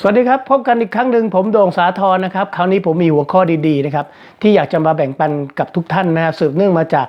สวัสดีครับ พบกันอีกครั้งหนึ่งผมโด่งสาทรนะครับ คราวนี้ผมมีหัวข้อดีๆนะครับที่อยากจะมาแบ่งปันกับทุกท่านนะสืบเนื่องมาจาก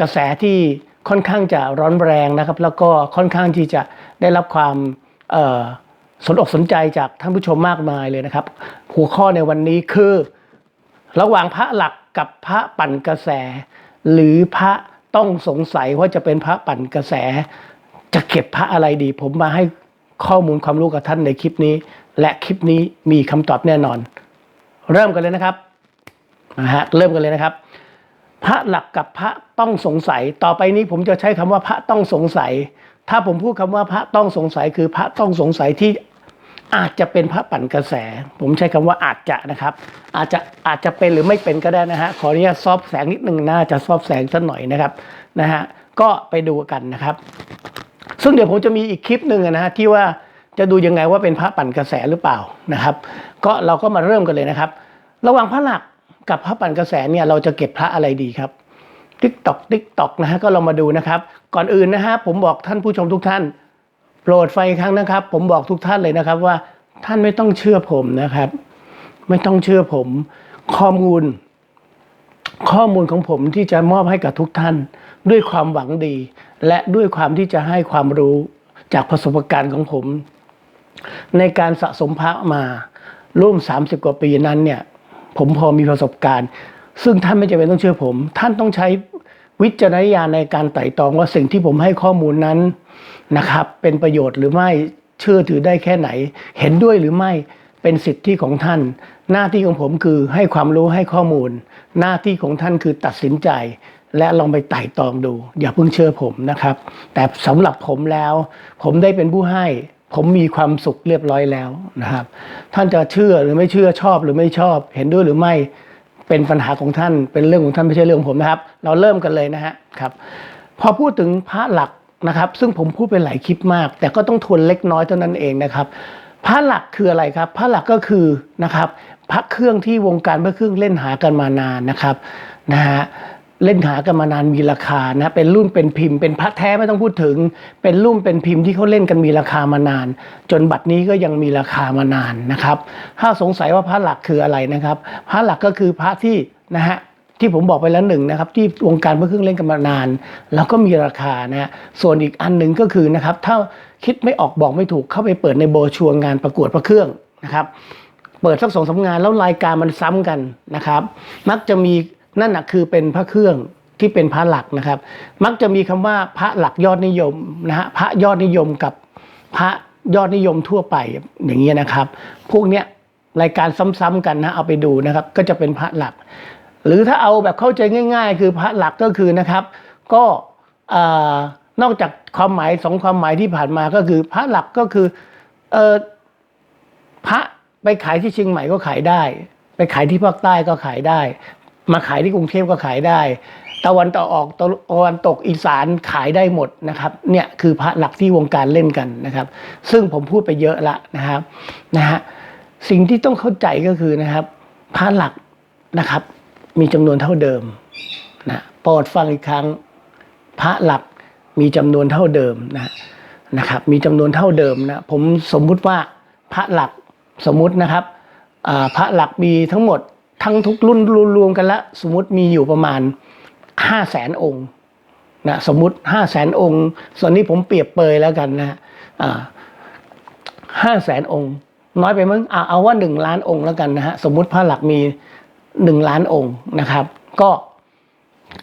กระแสที่ค่อนข้างจะร้อนแรงนะครับ แล้วก็ค่อนข้างที่จะได้รับความสนอกสนใจจากท่านผู้ชมมากมายเลยนะครับ หัวข้อในวันนี้คือ ระหว่างพระหลักกับพระปั่นกระแส หรือพระต้องสงสัยว่าจะเป็นพระปั่นกระแส จะเก็บพระอะไรดี ผมมาให้ข้อมูลความรู้กับท่านในคลิปนี้ และคลิปนี้มีคำตอบแน่นอน เริ่มกันเลยนะครับนะฮะเริ่มกันเลยนะครับ พระหลักกับพระต้องสงสัย ต่อไปนี้ผมจะใช้คำว่าพระต้องสงสัย ถ้าผมพูดคำว่าพระต้องสงสัย คือพระต้องสงสัยที่อาจจะเป็นพระปั่นกระแส ผมใช้คำว่าอาจจะนะครับ อาจจะอาจจะเป็นหรือไม่เป็นก็ได้นะฮะขออนุญาตซอบแสงนิดนึงน่าจะซอบแสงสักหน่อยนะครับนะฮะก็ไปดูกันนะครับ ซึ่งเดี๋ยวผมจะมีอีกคลิปหนึ่งนะฮะที่ว่า จะดูยังไงว่าเป็นพระปั่นกระแสหรือเปล่านะครับ ก็เราก็มาเริ่มกันเลยนะครับ ระหว่างพระหลักกับพระปั่นกระแสเนี่ยเราจะเก็บพระอะไรดีครับติ๊กตอกติ๊กตอกนะฮะก็ลองมาดูนะครับ ก่อนอื่นนะฮะผมบอกท่านผู้ชมทุกท่าน โปรดไฟครั้งนะครับ ผมบอกทุกท่านเลยนะครับว่าท่านไม่ต้องเชื่อผมนะครับ ไม่ต้องเชื่อผมข้อมูล ข้อมูลของผมที่จะมอบให้กับทุกท่าน ด้วยความหวังดี และด้วยความที่จะให้ความรู้จากประสบการณ์ของผม ในการสะสมพระมาร่วม 30 กว่าปีนั้นเนี่ยผมพอมีประสบการณ์ ซึ่งท่านไม่จำเป็นต้องเชื่อผม ท่านต้องใช้วิจารณญาณในการไต่ตองว่าสิ่งที่ผมให้ข้อมูลนั้นนะครับ เป็นประโยชน์หรือไม่เชื่อถือได้แค่ไหน เห็นด้วยหรือไม่เป็นสิทธิของท่าน หน้าที่ของผมคือให้ความรู้ให้ข้อมูล หน้าที่ของท่านคือตัดสินใจ และลองไปไต่ตองดู อย่าเพิ่งเชื่อผมนะครับ แต่สำหรับผมแล้ว ผมได้เป็นผู้ให้ ผมมีความสุขเรียบร้อยแล้วนะครับ ท่านจะเชื่อหรือไม่เชื่อชอบหรือไม่ชอบ เห็นด้วยหรือไม่เป็นปัญหาของท่าน เป็นเรื่องของท่านไม่ใช่เรื่องของผมนะครับ เราเริ่มกันเลยนะฮะครับ พอพูดถึงพระหลักนะครับ ซึ่งผมพูดไปหลายคลิปมาก แต่ก็ต้องทวนเล็กน้อยเท่านั้นเองนะครับพระหลักคืออะไรครับพระหลักก็คือนะครับพระเครื่องที่วงการพระเครื่องเล่นหากันมานานนะครับนะฮะ เล่นหากันมานานมีราคานะเป็นรุ่นเป็นพิมพ์เป็นพระแท้ไม่ต้องพูดถึง เป็นรุ่นเป็นพิมพ์ที่เขาเล่นกันมีราคามานาน จนบัดนี้ก็ยังมีราคามานานนะครับ ถ้าสงสัยว่าพระหลักคืออะไรนะครับ พระหลักก็คือพระที่นะฮะที่ผมบอกไปแล้วหนึ่งนะครับที่วงการพระเครื่องเล่นกันมานาน แล้วก็มีราคานะฮะส่วนอีกอันหนึ่งก็คือนะครับถ้าคิดไม่ออกบอกไม่ถูกเข้าไปเปิดในโบชัวงานประกวดพระเครื่องนะครับ เปิดสักสองสางานแล้วรายการมันซ้ำกันนะครับ มักจะมี นั่นนะคือเป็นพระเครื่องที่เป็นพระหลักนะครับ มักจะมีคำว่าพระหลักยอดนิยมนะฮะพระยอดนิยมกับพระยอดนิยมทั่วไปอย่างเงี้ยนะครับ พวกเนี้ยรายการซ้ำๆกันนะเอาไปดูนะครับ ก็จะเป็นพระหลัก หรือถ้าเอาแบบเข้าใจง่าย ๆ คือพระหลักก็คือนะครับ ก็อนอกจากความหมายสองความหมายที่ผ่านมาก็คือ พระหลักก็คือเออพระไปขายที่เชียงใหม่ก็ขายได้ ไปขายที่ภาคใต้ก็ขายได้ มาขายที่กรุงเทพก็ขายได้ ตะวันตกออกตะวันตกอีสานขายได้หมดนะครับเนี่ยคือพระหลักที่วงการเล่นกันนะครับ ซึ่งผมพูดไปเยอะละนะครับนะฮะสิ่งที่ต้องเข้าใจก็คือนะครับพระหลักนะครับ มีจำนวนเท่าเดิมนะโปรดฟังอีกครั้งพระหลักมีจำนวนเท่าเดิมนะนะครับ มีจำนวนเท่าเดิมนะผมสมมุติว่าพระหลักสมมุตินะครับอ่าพระหลักมีทั้งหมด ทั้งทุกรุ่นรวมกันล้วสมมติมีอยู่ประมาณห้าแสนองค์นะสมมติห้าแสนองค์ ส่วนนี้ผมเปรียบเปยแล้วกันนะห้าแสนองค์ น้อยไปมั้งเอาเอาว่าหนึ่งล้านองค์แล้วกันนะฮะสมมุติพระหลักมีหนึ่งล้านองค์นะครับ ก็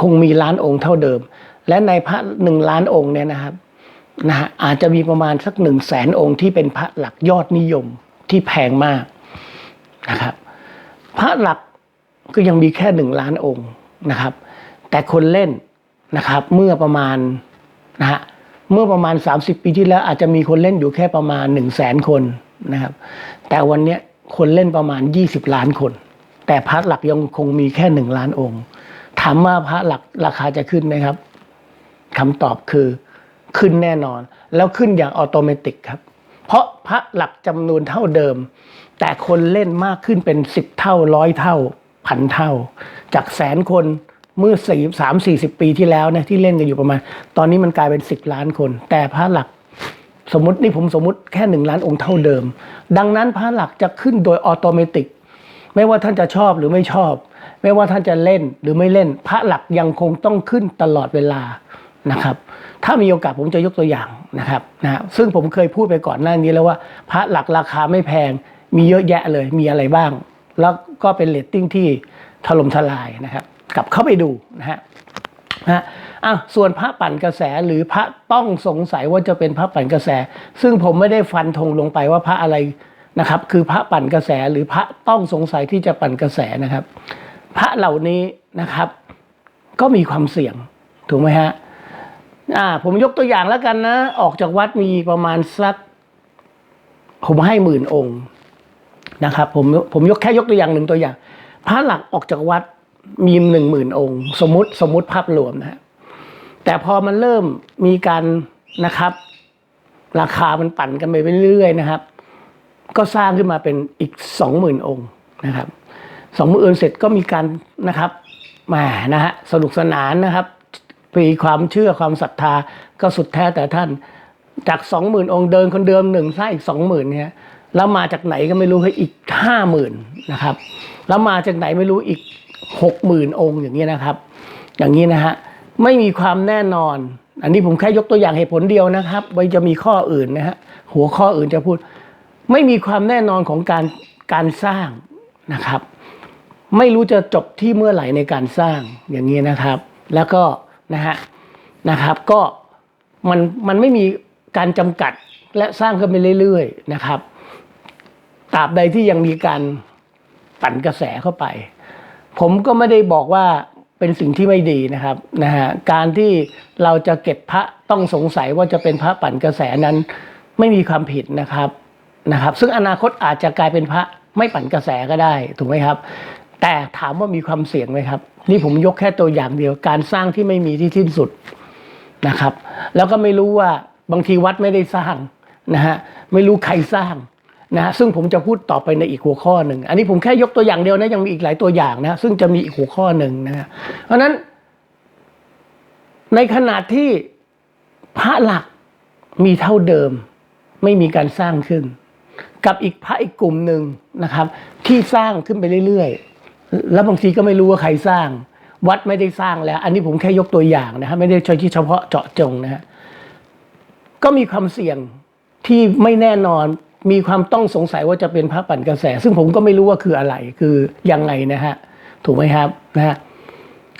คงมีล้านองค์เท่าเดิม และในพระหนึ่งล้านองค์เนี่ยนะครับนะฮะอาจจะมีประมาณสักหนึ่งแสนองค์ที่เป็นพระหลักยอดนิยมที่แพงมากนะครับ พระหลัก ก็ยังมีแค่หนึ่งล้านองค์นะครับ แต่คนเล่นนะครับเมื่อประมาณนะฮะเมื่อประมาณ 30 ปีที่แล้วอาจจะมีคนเล่นอยู่แค่ประมาณ 1 0 0 0 0แสนคนนะครับ แต่วันนี้คนเล่นประมาณ 20 ล้านคน แต่พระหลักยังคงมีแค่หนึ่งล้านองค์ ถามว่าพระหลักราคาจะขึ้นไหมครับคำตอบคือขึ้นแน่นอน แล้วขึ้นอย่างออโตเมติกครับ เพราะพระหลักจำนวนเท่าเดิม แต่คนเล่นมากขึ้นเป็นสิบเท่าร้อยเท่า พันเท่า จากแสนคนเมื่อสี่สามสี่สิบปีที่แล้วนี่ยที่เล่นกันอยู่ประมาณ ตอนนี้มันกลายเป็นสิบล้านคน แต่พระหลักสมมตินี่ผมสมมติแค่หนึ่งล้านองค์เท่าเดิม ดังนั้นพระหลักจะขึ้นโดยออโตเมติกไม่ว่าท่านจะชอบหรือไม่ชอบ ไม่ว่าท่านจะเล่นหรือไม่เล่น พระหลักยังคงต้องขึ้นตลอดเวลานะครับ ถ้ามีโอกาสผมจะยกตัวอย่างนะครับนะซึ่งผมเคยพูดไปก่อนหน้านี้แล้วว่า พระหลักราคาไม่แพงมีเยอะแยะเลยมีอะไรบ้าง แล้วก็เป็นเรตติ้งที่ถล่มทลายนะครับกลับเข้าไปดูนะฮะนะฮะอะส่วนพระปั่นกระแสหรือพระต้องสงสัยว่าจะเป็นพระปั่นกระแส ซึ่งผมไม่ได้ฟันธงลงไปว่าพระอะไรนะครับ คือพระปั่นกระแสหรือพระต้องสงสัยที่จะปั่นกระแสนะครับ พระเหล่านี้นะครับ ก็มีความเสี่ยงถูกไหมฮะอ่าผมยกตัวอย่างแล้วกันนะ ออกจากวัดมีประมาณสัก ผมให้หมื่นองค์ นะครับผมผมยกแค่ยกตัวอย่างหนึ่งตัวอย่าง พระหลักออกจากวัดมีหนึ่งหมื่นองค์ สมมติสมมติภาพรวมนะฮะแต่พอมันเริ่มมีการนะครับ ราคามันปั่นกันไปเรื่อยๆนะครับ ก็สร้างขึ้นมาเป็นอีกสองหมื่นองค์นะครับสองหมื่นเสร็จก็มีการนะครับมานะฮะสนุกสนานนะครับมีความเชื่อความศรัทธาก็สุดแท้แต่ท่าน จากสองหมื่นองค์เดินคนเดิมหนึ่งสร้างอีกสองหมื่นเนี่ย แล้วมาจากไหนก็ไม่รู้ให้อีกห้าหมื่นนะครับ แล้วมาจากไหนไม่รู้อีกหกหมื่นองค์อย่างนี้นะครับ อย่างนี้นะฮะไม่มีความแน่นอน อันนี้ผมแค่ยกตัวอย่างเหตุผลเดียวนะครับไว้จะมีข้ออื่นนะฮะหัวข้ออื่นจะพูด ไม่มีความแน่นอนของการการสร้างนะครับ ไม่รู้จะจบที่เมื่อไหร่ในการสร้างอย่างนี้นะครับ แล้วก็นะฮะนะครับ ก็มันมันไม่มีการจำกัดและสร้างขึ้นไปเรื่อย ๆ นะครับ ราบใดที่ยังมีการปั่นกระแสเข้าไป ผมก็ไม่ได้บอกว่าเป็นสิ่งที่ไม่ดีนะครับนะฮะการที่เราจะเก็บพระต้องสงสัยว่าจะเป็นพระปั่นกระแสนั้น ไม่มีความผิดนะครับนะครับ ซึ่งอนาคตอาจจะกลายเป็นพระไม่ปั่นกระแสก็ได้ถูกไหมครับ แต่ถามว่ามีความเสี่ยงไหมครับ นี่ผมยกแค่ตัวอย่างเดียว การสร้างที่ไม่มีที่สิ้นสุดนะครับ แล้วก็ไม่รู้ว่าบางทีวัดไม่ได้สร้างนะฮะไม่รู้ใครสร้าง นะฮะซึ่งผมจะพูดต่อไปในอีกหัวข้อหนึ่ง อันนี้ผมแค่ยกตัวอย่างเดียวนะยังมีอีกหลายตัวอย่างนะซึ่งจะมีอีกหัวข้อหนึ่งนะฮะเพราะนั้น ในขณะที่พระหลักมีเท่าเดิม ไม่มีการสร้างขึ้น กับอีกพระอีกกลุ่มหนึ่งนะครับ ที่สร้างขึ้นไปเรื่อยๆ แล้วบางทีก็ไม่รู้ว่าใครสร้าง วัดไม่ได้สร้างแล้ว อันนี้ผมแค่ยกตัวอย่างนะฮะไม่ได้ใช้ที่เฉพาะเจาะจงนะฮะก็มีความเสี่ยงที่ไม่แน่นอน มีความต้องสงสัยว่าจะเป็นพระปั่นกระแส ซึ่งผมก็ไม่รู้ว่าคืออะไรคือยังไงนะฮะถูกไหมครับนะฮะ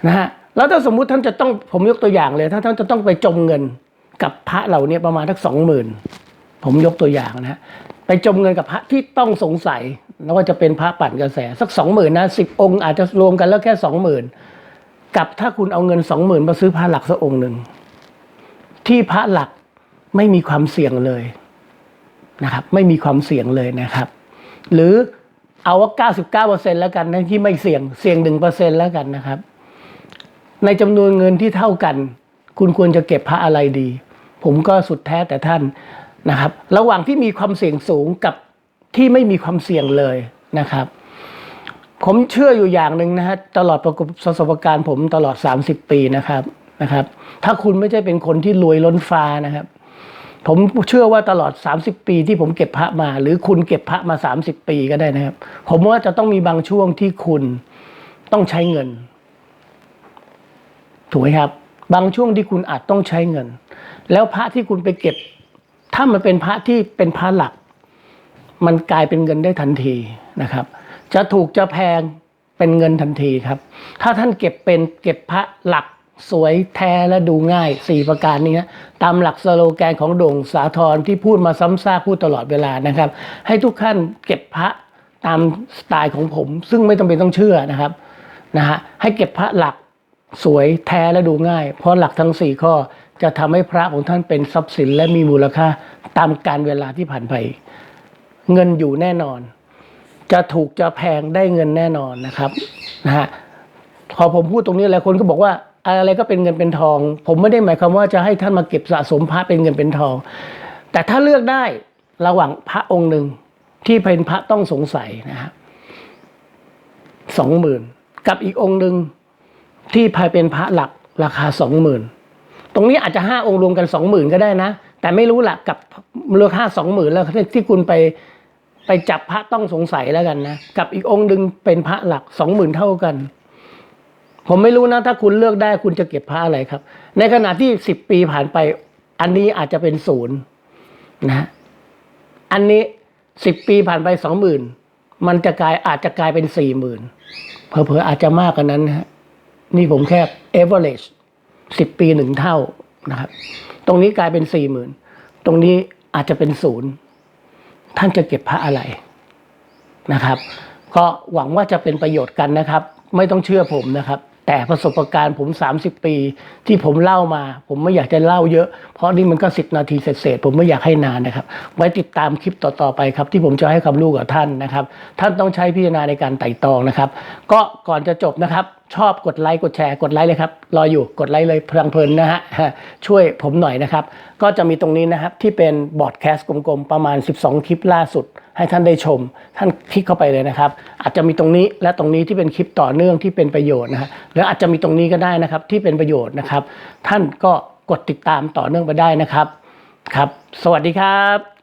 นะฮะแล้วถ้าสมมุติท่านจะต้องผมยกตัวอย่างเลย ถ้าท่านจะต้องไปจมเงินกับพระเหล่านี้ประมาณทักสองหมื่นผมยกตัวอย่างนะฮะไปจมเงินกับพระที่ต้องสงสัยแล้วว่าจะเป็นพระปั่นกระแสสักสองหมื่นนะสิบองค์อาจจะรวมกันแล้วแค่สองหมื่นกับถ้าคุณเอาเงินสองหมื่นมาซื้อพระหลักสักองค์หนึ่งที่พระหลักไม่มีความเสี่ยงเลย นะครับไม่มีความเสี่ยงเลยนะครับ หรือเอาว่าเก้าสิบเก้าเปอร์เซ็นแล้วกันที่ไม่เสี่ยงเสี่ยงหนึ่งเปอร์เซ็นแล้วกันนะครับ ในจำนวนเงินที่เท่ากัน คุณควรจะเก็บพระอะไรดี ผมก็สุดแท้แต่ท่านนะครับ ระหว่างที่มีความเสี่ยงสูงกับที่ไม่มีความเสี่ยงเลยนะครับ ผมเชื่ออยู่อย่างหนึ่งนะฮะตลอดประสบการณ์ผมตลอด 30 ปีนะครับนะครับ ถ้าคุณไม่ใช่เป็นคนที่รวยล้นฟ้านะครับ ผมเชื่อว่าตลอด 30 ปีที่ผมเก็บพระมา หรือคุณเก็บพระมา 30 ปีก็ได้นะครับ ผมว่าจะต้องมีบางช่วงที่คุณต้องใช้เงิน ถูกไหมครับ บางช่วงที่คุณอาจต้องใช้เงิน แล้วพระที่คุณไปเก็บ ถ้ามันเป็นพระที่เป็นพระหลัก มันกลายเป็นเงินได้ทันทีนะครับ จะถูกจะแพงเป็นเงินทันทีครับ ถ้าท่านเก็บเป็นเก็บพระหลัก สวยแท้และดูง่ายสี่ประการนี้นะตามหลักสโลแกนของโด่งสาธรที่พูดมาซ้ำซากพูดตลอดเวลานะครับ ให้ทุกท่านเก็บพระตามสไตล์ของผม ซึ่งไม่จำเป็นต้องเชื่อนะครับนะฮะให้เก็บพระหลักสวยแท้และดูง่าย เพราะหลักทั้งสี่ข้อจะทำให้พระของท่านเป็นทรัพย์สินและมีมูลค่าตามการเวลาที่ผ่านไป เงินอยู่แน่นอน จะถูกจะแพงได้เงินแน่นอนนะครับนะฮะพอผมพูดตรงนี้หลายคนก็บอกว่า อะไรก็เป็นเงินเป็นทอง ผมไม่ได้หมายความว่าจะให้ท่านมาเก็บสะสมพระเป็นเงินเป็นทอง แต่ถ้าเลือกได้ระหว่างพระองค์หนึ่งที่เป็นพระต้องสงสัยนะฮะสองหมื่นกับอีกองค์หนึ่งที่พายเป็นพระหลักราคาสองหมื่นตรงนี้อาจจะห้าองค์รวมกันสองหมื่นก็ได้นะ แต่ไม่รู้ละกับมูลค่าสองหมื่นแล้วที่คุณไปไปจับพระต้องสงสัยแล้วกันนะ กับอีกองค์หนึ่งเป็นพระหลักสองหมื่นเท่ากัน ผมไม่รู้นะถ้าคุณเลือกได้คุณจะเก็บพระอะไรครับ ในขณะที่สิบปีผ่านไป อันนี้อาจจะเป็นศูนย์นะอันนี้สิบปีผ่านไปสองหมื่นมันจะกลายอาจจะกลายเป็นสี่หมื่นเผลอๆอาจจะมากกว่านั้นนะฮะนี่ผมแค่ average สิบปีหนึ่งเท่านะครับ ตรงนี้กลายเป็นสี่หมื่นตรงนี้อาจจะเป็นศูนย์ท่านจะเก็บพระอะไรนะครับ ก็หวังว่าจะเป็นประโยชน์กันนะครับ ไม่ต้องเชื่อผมนะครับ แต่ประสบการณ์ผม 30 ปี ที่ผมเล่ามา ผมไม่อยากจะเล่าเยอะ เพราะนี่มันก็ 10 นาทีเศษๆผมไม่อยากให้นานนะครับ ไว้ติดตามคลิปต่อๆไปครับ ที่ผมจะให้ความรู้กับท่านนะครับ ท่านต้องใช้พิจารณาในการไต่ตองนะครับ ก็ก่อนจะจบนะครับ ชอบกดไลค์กดแชร์กดไลค์เลยครับรออยู่กดไลค์เลยเพลินๆนะฮะช่วยผมหน่อยนะครับ ก็จะมีตรงนี้นะครับที่เป็นบอร์ดแคสต์กลมๆ ประมาณ 12 คลิปล่าสุด ให้ท่านได้ชม ท่านคลิกเข้าไปเลยนะครับ อาจจะมีตรงนี้และตรงนี้ที่เป็นคลิปต่อเนื่องที่เป็นประโยชน์นะฮะหรืออาจจะมีตรงนี้ก็ได้นะครับที่เป็นประโยชน์นะครับ ท่านก็กดติดตามต่อเนื่องไปได้นะครับครับ สวัสดีครับ